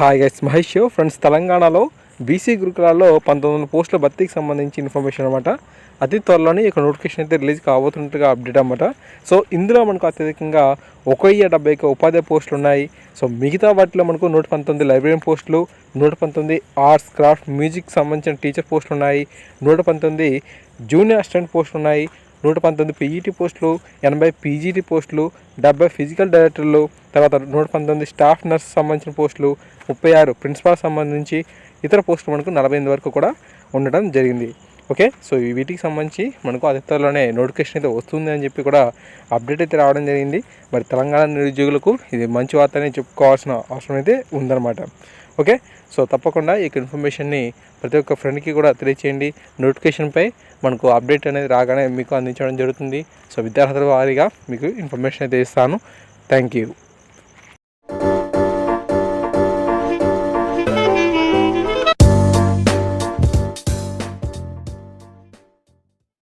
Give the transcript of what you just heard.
Hi guys Mahesh friends తెలంగాణలో BC గురుకులాల్లో పంతొమ్మిది వందల పోస్టుల భర్తీకి సంబంధించి ఇన్ఫర్మేషన్ అనమాట అతి త్వరలోనే ఇక నోటిఫికేషన్ అయితే రిలీజ్ కాబోతున్నట్టుగా అప్డేట్ అనమాట సో ఇందులో మనకు అత్యధికంగా ఒక వెయ్యి డెబ్బై ఒక ఉపాధ్యాయ పోస్టులు ఉన్నాయి. సో మిగతా వాటిలో మనకు నూట పంతొమ్మిది లైబ్రరీ పోస్టులు నూట పంతొమ్మిది ఆర్ట్స్ క్రాఫ్ట్ మ్యూజిక్ సంబంధించిన టీచర్ పోస్టులు ఉన్నాయి. నూట పంతొమ్మిది జూనియర్ అసిస్టెంట్ పోస్టులు ఉన్నాయి. నూట పంతొమ్మిది పీఈటీ పోస్టులు ఎనభై పీజీటీ పోస్టులు డెబ్బై ఫిజికల్ డైరెక్టర్లు తర్వాత నూట పంతొమ్మిది స్టాఫ్ నర్స్ సంబంధించిన పోస్టులు ముప్పై ఆరు ప్రిన్సిపాల్ సంబంధించి ఇతర పోస్టులు మనకు నలభై ఎనిమిది వరకు కూడా ఉండడం జరిగింది. ఓకే? సో ఈ వీటికి సంబంధించి మనకు అతి త్వరలోనే నోటిఫికేషన్ అయితే వస్తుంది అని చెప్పి కూడా అప్డేట్ అయితే రావడం జరిగింది. మరి తెలంగాణ నిరుద్యోగులకు ఇది మంచి వార్త చెప్పుకోవాల్సిన అవసరం అయితే ఉందన్నమాట. ఓకే? సో తప్పకుండా ఈ ఇన్ఫర్మేషన్ని ప్రతి ఒక్క ఫ్రెండ్కి కూడా తెలియచేయండి. నోటిఫికేషన్పై మనకు అప్డేట్ అనేది రాగానే మీకు అందించడం జరుగుతుంది. సో విద్యార్థుల వారీగా మీకు ఇన్ఫర్మేషన్ అయితే ఇస్తాను. Thank you.